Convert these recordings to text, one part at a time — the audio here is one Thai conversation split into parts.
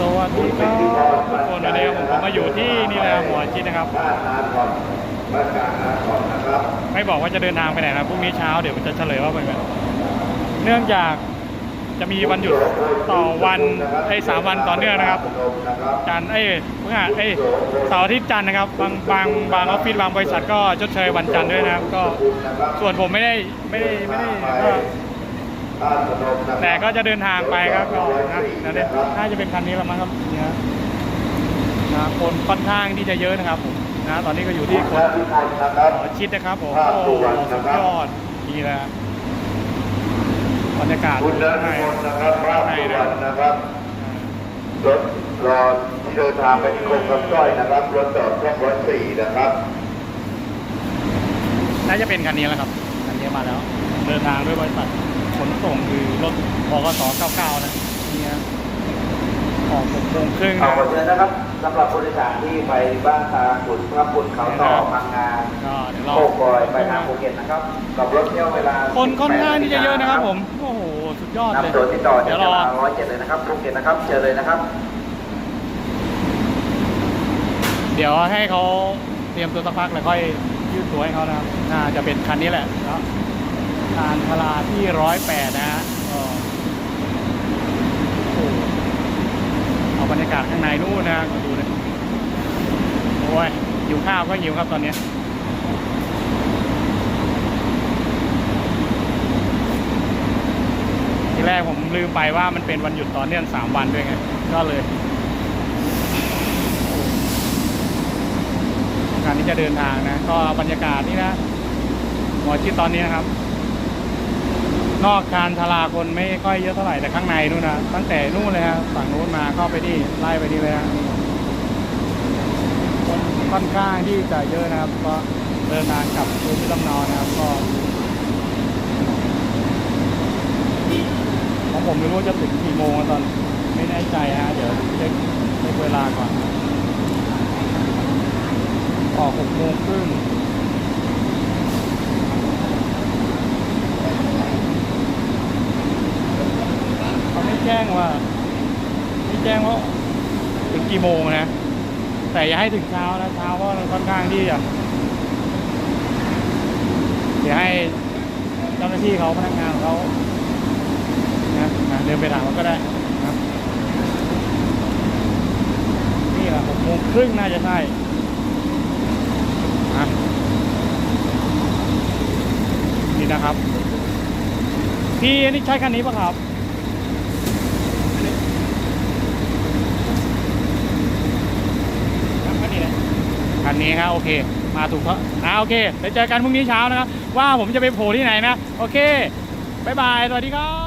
สวัสดีครับทุกคนวันนี้ผมก็มาอยู่ที่นี่แหละหัวชิดนะครับไม่บอกว่าจะเดินทางไปไหนนะพรุ่งนี้เช้าเดี๋ยวจะเฉลยว่าเป็นไงเนื่องจากจะมีวันหยุดต่อวันไอ้สามวันต่อเนื่องนะครับ จันทร์เอ้เมื่อไอ้เสาร์อาทิตย์จันนะครับ บางบางบางออฟฟิศบางบริษัทก็ชดเชยวันจันทร์ด้วยนะครับ ก็ส่วนผมไม่ได้ไม่ได้ไม่ได้ แต่ก็จะเดินทางไปครับก็นะนะเนี่ยน่าจะเป็นคันนี้ละมั้งครับเนี่ยนะคนค่อนข้างที่จะเยอะนะครับผมนะตอนนี้ก็อยู่ที่คนหมอชิดนะครับผมโอ้โหสุดยอดดีแล้วบรรยากาศคุณนัข้างทในมนต์นะครับภาพข้างในสุวนะรรณนะครับรถรอที่เดินทางไปที่โคงคำสร้อยนะครับรถจอดช่องร้อยสี่นะครับน่าจะเป็นคันนี้แหละครับคันนี้มาแล้ว เดินทางด้วยบริษัท ขนส่งคือรถบกส99 นะนี่นะออกหกโมงครึ่งเอานะขอเชิญนะครับสำหรับผู้โดยสารที่ไปบ้านตาขุนพระขุนเขาต่อพังงาก็เดี๋ยวรอโคกอยไปทางภูเก็ตนะครับกับรถเที่ยวเวลาคนค่อนข้างที่จะเยอะนะครับผม โอ้โห สุดยอดเลย นำตัวที่ต่อจากเดี๋ยวรเวอลาร้อยเจ็ดเลยนะครับภูเก็ตนะครับเชิญเลยนะครับ เดี๋ยวให้เขาเตรียมตัวสักพักแล้วค่อยยืดตัวให้เขานะครับ น่าจะเป็นคันนี้แหละเนาะ ทานพลาที่ร้อยแปดนะฮะโอ้โหเอาบรรยากาศข้างในนู่นนะก็ดูเลยโอ้ยหิวข้าวก็หิวครับตอนนี้ทีแรกผมลืมไปว่ามันเป็นวันหยุดต่อเนื่องสามวันด้วยไง ก็เลยการที่จะเดินทางนะ ก็บรรยากาศนี่นะหมอชิดตอนนี้นะครับ นอกการทลาคนไม่ค่อยเยอะเท่าไหร่แต่ข้างในนู่นนะตั้งแต่นู่นเลยฮะฝั่งนู้นมาเข้าไปนี่ไล่ไปนี่เลยฮะคนค่อนข้างที่จะเยอะนะครับ ก็เดินทางกลับภูมิลำเนานะครับก็ของผมไม่รู้จะถึงกี่โมงตอนไม่แน่ใจฮะเดี๋ยวเช็คเช็คเวลาก่อนออกหกโมงครึ่งเขาไม่ แจ้งว่า ไม่แจ้งว่าถึงกี่โมงนะ แต่อย่าให้ถึงเช้านะเช้าเพราะค่อนข้างที่จะเดี๋ยวให้เจ้าหน้าที่เขาพนักงานเขานะนะเดินไปถามเขาก็ได้นะนี่แหละหกโมงครึ่งน่าจะใช่อะนี่นะครับ พี่นนี้ใช้คันนี้ปะครับ คันนี้นะ คันนี้ครับโอเค มาถูกเพราะอ่าโอเคเดี๋ยวเจอกันพรุ่งนี้เช้านะครับว่าผมจะไปโผล่ที่ไหนนะ โอเคบายบายสวัสดีครับ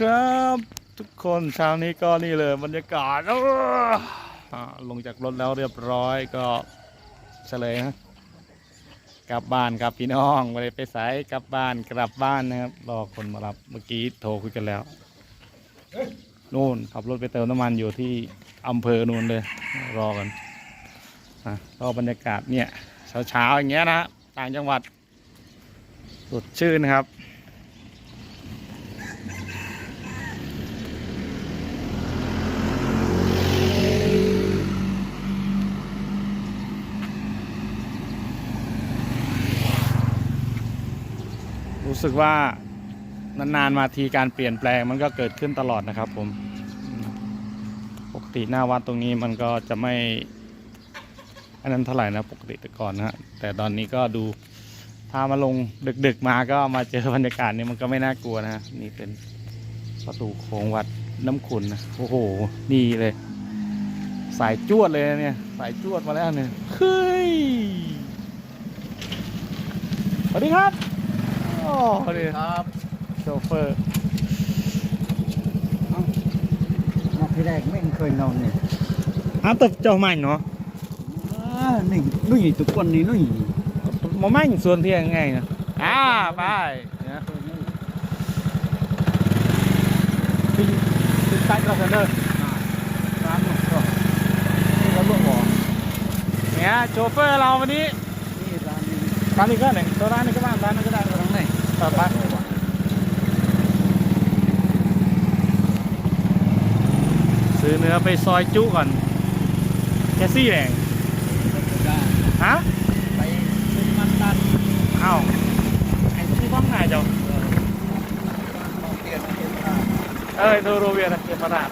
ครับ ทุกคนเช้านี้ก็นี่เลยบรรยากาศเอออ่าลงจากรถแล้วเรียบร้อยก็เฉลยนะกลับบ้านครับพี่น้องไม่ได้ไปสายกลับบ้านกลับบ้านนะครับรอคนมารับเมื่อกี้โทรคุยกันแล้วนู่นขับรถไปเติมน้ำมันอยู่ที่อำเภอนู่นเลยรอกันอะก็บรรยากาศเนี่ยเช้าๆอย่างเงี้ยนะต่างจังหวัดสดชื่นครับ รู้สึกว่านานๆมาทีการเปลี่ยนแปลงมันก็เกิดขึ้นตลอดนะครับ ผมปกติหน้าวัดตรงนี้มันก็จะไม่อันนั้นเท่าไหร่นะปกติแต่ก่อนนะฮะแต่ตอนนี้ก็ดูพามาลงดึกๆมาก็มาเจอบรรยากาศนี้มันก็ไม่น่ากลัวนะนี่เป็นประตูโค้งวัดน้ำขุนนะโอ้โหนี่เลย สายจวดเลยนะเนี่ย สายจวดมาแล้วเนี่ยเฮ้ยสวัสดีครับ โอ้ดีครับโชเฟอร์มาที่แรกไม่เคยนอนเนี่ยอ้าวตบเจ้าใหม่เนาะอ่านี่นุ่ยทุกคนนี่นุ่ยมาไม่ส่วนเพียงไงนะอ่าไปนะปิ้งปิ้งไก่กระเซนเดอร์ร้านหนุ่มก็นี่ก็ลูกหัวเนี่ยโชเฟอร์เราวันนี้นี่ร้านนี้ร้านนี้ก็หนึ่งตัวร้านนี้ก็บ้านร้านนี้ก็ได้ตรงไหน ต่อไปซื้อเนื้อไปซอยจุก่อน แคซี่แดงได้ฮะไปเป็นมันตันเอ้าไอ้ที่บ้องไหนเจ้าต้องเปลี่ยนเป็นทางเอ้ยดูโรเวียนะเกียรราด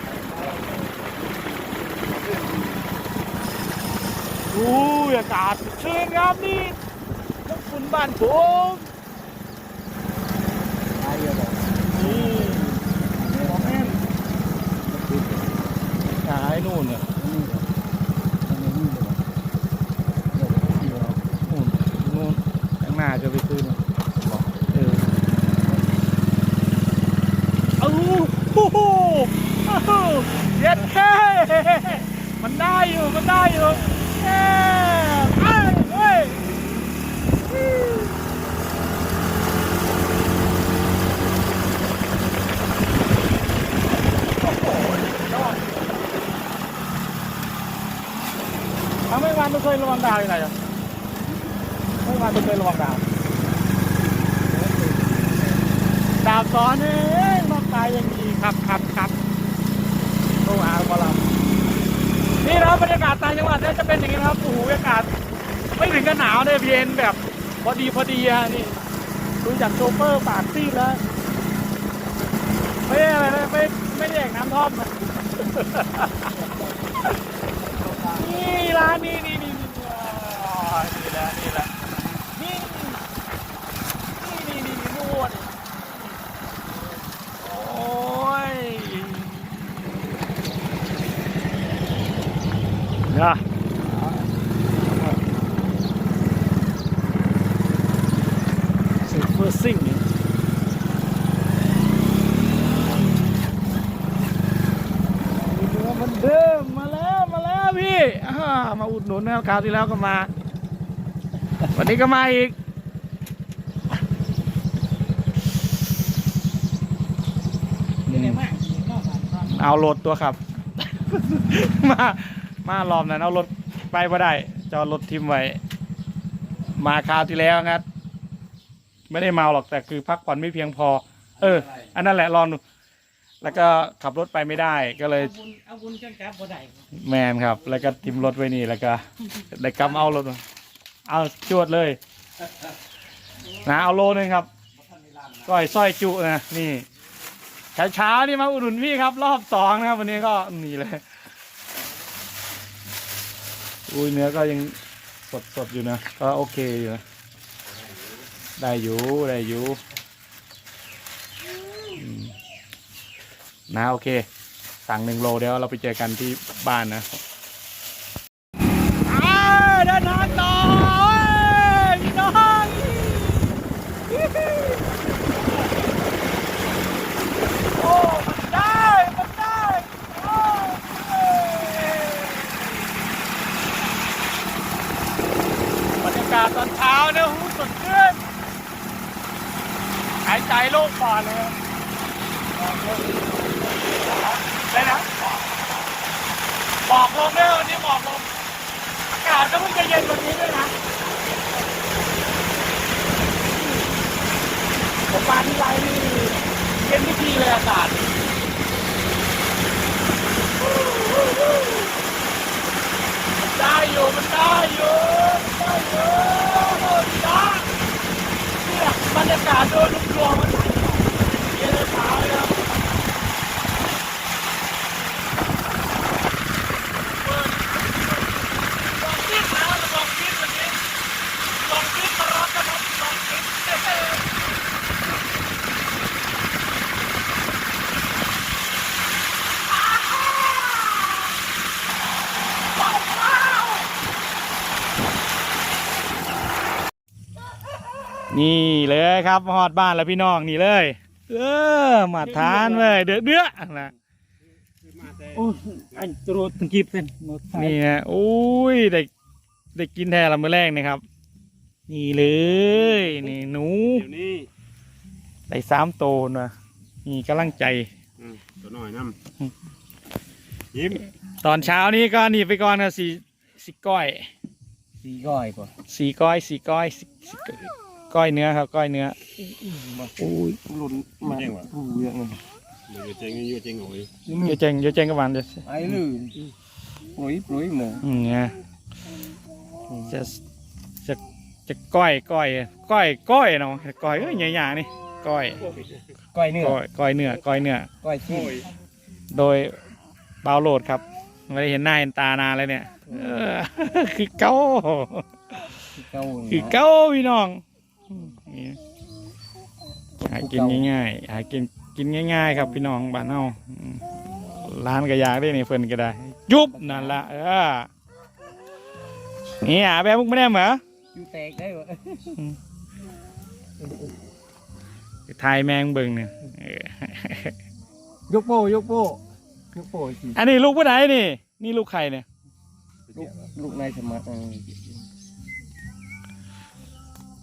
อู้ยอากาศชื่นครับนี่พวกคุณบ้านผม ไปเยอะเลย นี่ของแม่นขาย นู่นเนี่ยนู่นนู่นข้างหน้าจะไปซื้อนู่นเออเอาโอ้โหเย็ดแค่มันได้อยู่ มันได้อยู่เอ้ย เอ้ยเฮ้ยทำไมวันไม่เคยระวังดาวยังไงอะไม่วันไม่เคยระวังดาว ดาบซ้อนเองนอกตายยังดีครับครับครับโทรหาบอลนี่นะครับรรยากาศต่างจังหวัดเนี่ยจะเป็นอย่างนี้นะครับโอ้โหบรรยากาศ ไม่ถึงกับหนาวเลยเย็นแบบพอดีพอดีอะนี่ดูจากโชเฟอร์ปากซีดแล้วไม่อะไรนะไม่ไม่ได้แดกน้ำท่อมนะ นี่ร้านนี้นี่นี่นี่อ๋อนี่แหละนี่แหละนี่นี่นี่นี่นี่นวด โอ้ยนะสูเฟอร์ซิ่งนี่มีเนื้อเหมันเดิมมาแล้วมาแล้วพี่อ่า มาอุดหนุนนะครับคราวที่แล้วก็มา วันนี้ก็มาอีกนี่มากนอกจากนั้นเอารถตัวครับ มา มารอบนั้นเอารถไปไม่ได้ จอดรถทิมไว้ มาคราวที่แล้วงัดไม่ได้เมาหรอกแต่คือพักผ่อนไม่เพียงพอ เออ อันนั้นแหละลองดู แล้วก็ขับรถไปไม่ได้ก็เลยเอาบุญเอาบุญจังกับบ่ได้แมนครับ แล้วก็ทิมรถไว้นี่แล้วก็ได้กำเอารถมาเอาจวดเลยนะเอาโลนึงครับก้อยสร้อยจุนะนี่เช้าๆนี่มาอุดหนุนพี่ครับ รอบสองนะครับ วันนี้ก็นี่เลยอุ้ยเนื้อก็ยังสดสดๆอยู่นะก็โอเคอยู่นะได้อยู่ได้อยู่อืม นะโอเค สั่งหนึ่งโลเดี๋ยวเราไปเจอกันที่บ้านนะเดินทางต่อพี่น้องโอ้มันได้มันได้โอ้บรรยากาศตอนเช้าเนี่ยหูสดชื่นหายใจโล่งปอดเลยเลยนะ บ อกลงด้วยวันนี้บอกลงอากาศก็เพิ่งจะเย็นว่านี้ด้วยนะผมมาที่ไรนี่เย็นทุกทีเลยอากาศได้อยู่มันได้อยู่ได้อยู่จ้เนี่ยบรรยากาศโดยรวมมันเย็นเลยเช้าเลยครับ ลองคิดแล้วลองคิดวันนี้ลองคิดมารับนะครับลองคิดนี่ เลยครับมาฮอดบ้านแล้วพี่น้องนี่เลย เออมาทานเลยเดือดเดือดนะโอ้อันตรวจตะกี้เป็นหมดนี่นะโอ้ยได้ได้กินแท้ละมื้อแรกนะครับ นี่เลยนี่หนูได้สามโตวนะมีกำลังใจอืมตัวน้อยน้ำยิ้มตอนเช้านี้ก็นี่ไปก่อนครับสีสีก้อยสีก้อยป่ะสีก้อยสีก้อยสีสี ก้อยเนื้อครับ ก้อยเนื้ออุ้ยหลุนมาเจ๋งว่ะผู้เยอะเลยเดี๋ยวเจ๋งนี่อยู่เจ๋งโอ้ยเยอะเจงเยอะเจงกับมันจะไอ้ลื่นปลุยปลุยหมูอืมเนี่ยจะจะจะก้อยก้อยก้อยก้อยเนาะก้อยเอ้ยใหญ่ๆนี่ก้อยก้อยเนื้อก้อยก้อยเนื้อก้อยเนื้อก้อยชีโดยเบาโหลดครับไม่ได้เห็นหน้าเห็นตานานเลยเนี่ยเออคือเก้าเก้าคือเก้าพี่น้องอืมนี่ หากินง่ายๆหากินกินง่าย ๆ ครับพี่น้องบ้านเฮาอืมร้านก็อยากได้นี่เพิ่นก็ได้ยุบนั่นละเออนี่อะแบบมุกไม่ได้เหรออยู่แตกได้วะทายแมงเบิ่งเนี่ยเออยกโป้ยกโป้ยกโป้สิอันนี้ลูกผู้ใดนี่ นี่ลูกใครเนี่ย ลูกลูกนายสมัคร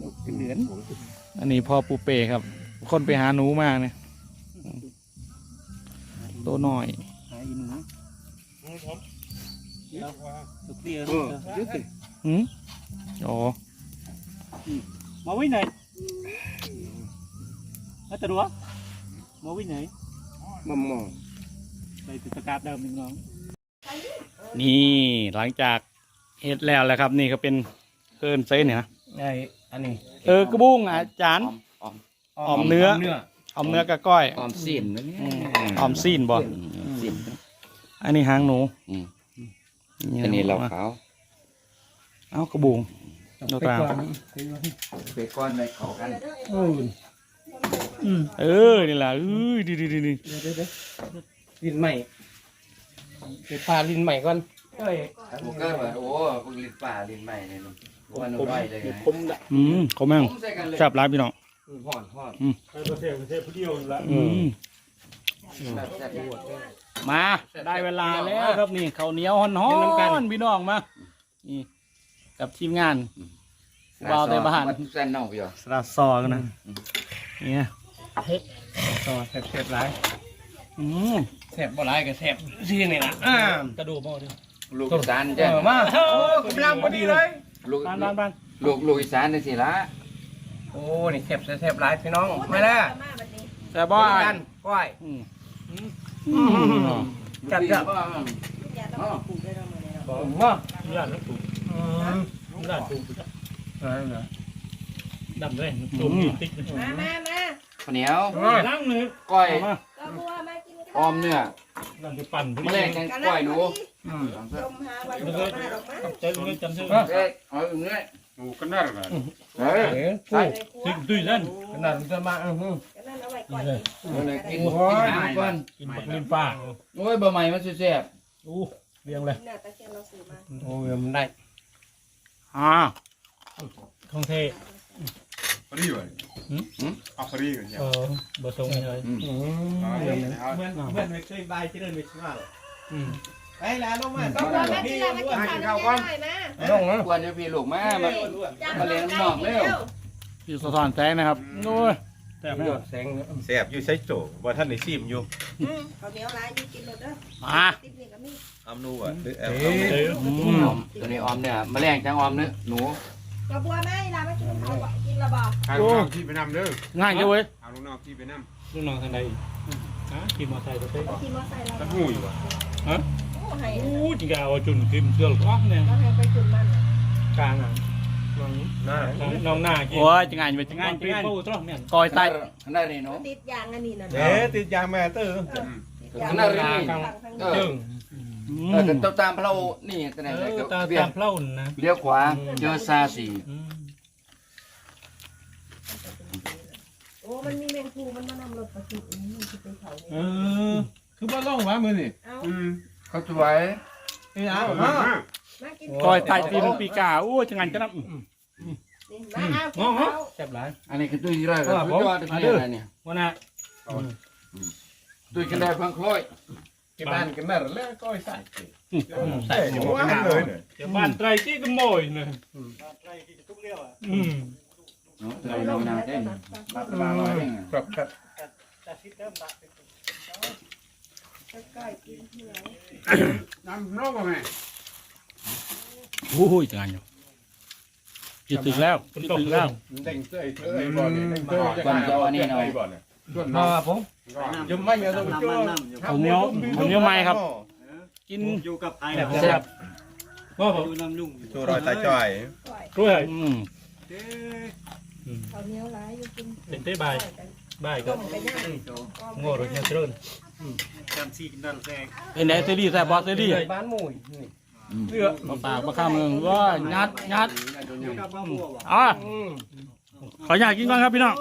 เออลูกเป็นเหลือนอันนี้พ่อปูเป้ครับ คนไปหาหนูมาเนี่ยอืมตัวน้อยหาอีหนูลูกเตี้ยเออเยอะสิหืมอ๋อมาวิ่งไหนมาตะรัวมาวิ่งไหนมามองไปติดตะกาบเดิมหนึ่งน้องนี่หลังจากเฮ็ดแล้วแหละครับ นี่ก็เป็นเคินเซนเนี่ยนะไอ อันนี้เออกระบุ้งอาจารย์ออมออมเนื้อเนื้อ ออมเนื้อกับก้อยออมสินนะเนี่ยออมซีนบ่สินอันนี้หางหนูอืมอันนี้เราขาวเอากระบุ้งไปก่อนเบคอนในเขากันเออเออนี่แหละเอ้ยดีดีดีดีเดี๋ยวเดี๋ยวเดี๋ยวลิ้นใหม่ไปพาลิ้นใหม่ก่อนเอ้ยบุกเกอร์แบบโอ้บุกลิ้นป่าลิ้นใหม่เนี่ย วันนุ่ยเลยไงผมละอืมเขาแม่งผมใส่กันเลยแซ่บร้ายพี่น้องห่อนห่อนประเทศประเทศผู้เดียวละอืมแบบแซ่บดีมาได้เวลาแล้วครับนี่ข้าวเหนียวฮ้อนๆพี่น้องมานี่กับทีมงานเบาแต่บ้านวัดเส้นนอกพี่เหรอสลัดซอกันนะเนี่ยต่อแซ่บแซ่บร้ายอืมแซ่บบ่ร้ายก็แซ่บซีนี่ล่ะอ่ากระดูกบ่ดิลูกอีสานเอจ้ะอมาโอ้กำลังพอดีเลย ลูกบ้านบ้านบ้านลูกลูกอีสานนี่สิละโอ้ นี่แซ่บแซ่บร้ายพี่น้องไม่ละแต่บ้ากันนก้อยอืมจัดจัดว่าผมว่าย่านนักถูกอืมย่านถูกเออเออดำเลยตัวมีติ๊กมามามาข้าวเหนียวล้างมือก้อยเอามาก็บัวมากินกัน ออมเนื้อดำจะปั่นผู้แมเดีลยวงกันก้อยหนูอืมลมหาวันลมมาดอกมาใจเงินจำชื่อเอ๊ะเอาเนื้อหมูกันนั่นแหละเฮ้ยเอ๋ใส่ติ๊กดุยนั่นขนาดมันจะมาอือหือก็นั่นเอาไว้ก่อนเอาเลยกินโอ้ยกินอาหารก่อนกินบักลิ้นป้าโอ้ยบะใหม่มันแซ่บอู้เลี้ยงเลยน่ะตะเคียนเราซื้อมาโอ้ยมันได้อ่าของเท ฟรีวะเอาฟรีกันใช่เออบะทรงเลยอืมอืมไหมเหมือนเหมือนไม่เคยบายที่เดินไปชิมาไปแล้วลงมาก็บัวมากินแล้วมากินข้าวกันได้มาลงนะควรจะพี่ลูกมามามาเลี้ยงนอกเร็วอยู่สะท้อนแสงนะครับโอ้ยแต่หยดแสงแสบอยู่ใช้โจว่าท่านในซีมอยู่ข้าวเหนียวร้ายนี่กินหมดเด้อมาติ๊บนี่ก็มีอำนูอะหรือแอลเดี๋ยวอือมอมตัวนี้ออมเนี่ยแมลงจังออมเนื้อหนู ก็บัวมาอีลามากินข้าวก่อนกินละบ่พาลูกน้องที่ไปนำเด้อง่ายจังเว้ยเอาลูกน้องที่ไปนลูกน้องทางใดฮะขี่มอไซค์ตัวเต้ขี่มอไซค์เราำท่านหูอยู่วะโอ้ให้อู้จริงๆเอาจุนขึ้นเชือกอ๊อกเนี่ยเราให้ไปจุดมันกลางอะหน้าน้องหน้ากินโอ้ยจะง่ายไปจะง่ายจะปีง่ายโป้ตรอกเนี่ยก้อยใต้ขนาดนี้เนาะติดยางอันนี้น่ะเอ๊ะติดยางแม่เตอร์ขนาดนี้เจิงอื เออมแต่ตามพระนี่แต่ไหนเอเลยอก็ตาเบี้ยตามเพล่านะเลี้ยวขวาเจอซาสีโอ้ มันมีแมงคูมันมานำรถประจุนี่คือไปเผาเออคือบ้านล่องวะมือนี่เอาอืมเขาสวยนี่นะเอามามากินก้อยใต้ตีนปีกาโอ้ยจะง่ายจะนับนี่มาเอากินข้าวแซ่บหลาย อันนี้คือตุ้ยไรกันตุ้ยยอดตุ้ยอะไรเนี่ยวันน่ะตุ้ยกันได้พังคล้อย ที่บ้านกันนั่นแล้วก้อยใส่ใส่หัวเลยเนี่ยเดี๋ยวบ้านไตรที่ก็โมยนะอืมเราเรานาเต้นปลาปลาลอยเองครับครับน้ำนอกไหมโอ้ยจังอยู่จิตถึงแล้วจิตถึงแล้วเด้งเต้ยเต้ยบอลเนี่ย เต้ยจะก่อนจะวันนี้เนาะบอลเนี่ยส่วนมาน้ำผมยังไม่ยังต้องช่วยผมเหนียวผมเหนียวไม้ครับ กินอยู่กับไอ้แซ่บว่าผมอยู่น้ำลุงตัวรอยตาจ่อยด้วยอืมเขาเหนียวหลายอยู่กินเป็นเต้บายบายก็ต้มไปย่างโง่รถเนี่ยเจริญจำซีกินนั่นแรงเป็นไงเซรี่แซ่บบอสเซรี่บ้านหมุ่ยเลือมาปากมาข้ามเมืองว่างัดงัดอยู่กับบ้านบัวอะขออยากกินบ้างครับพี่น้อง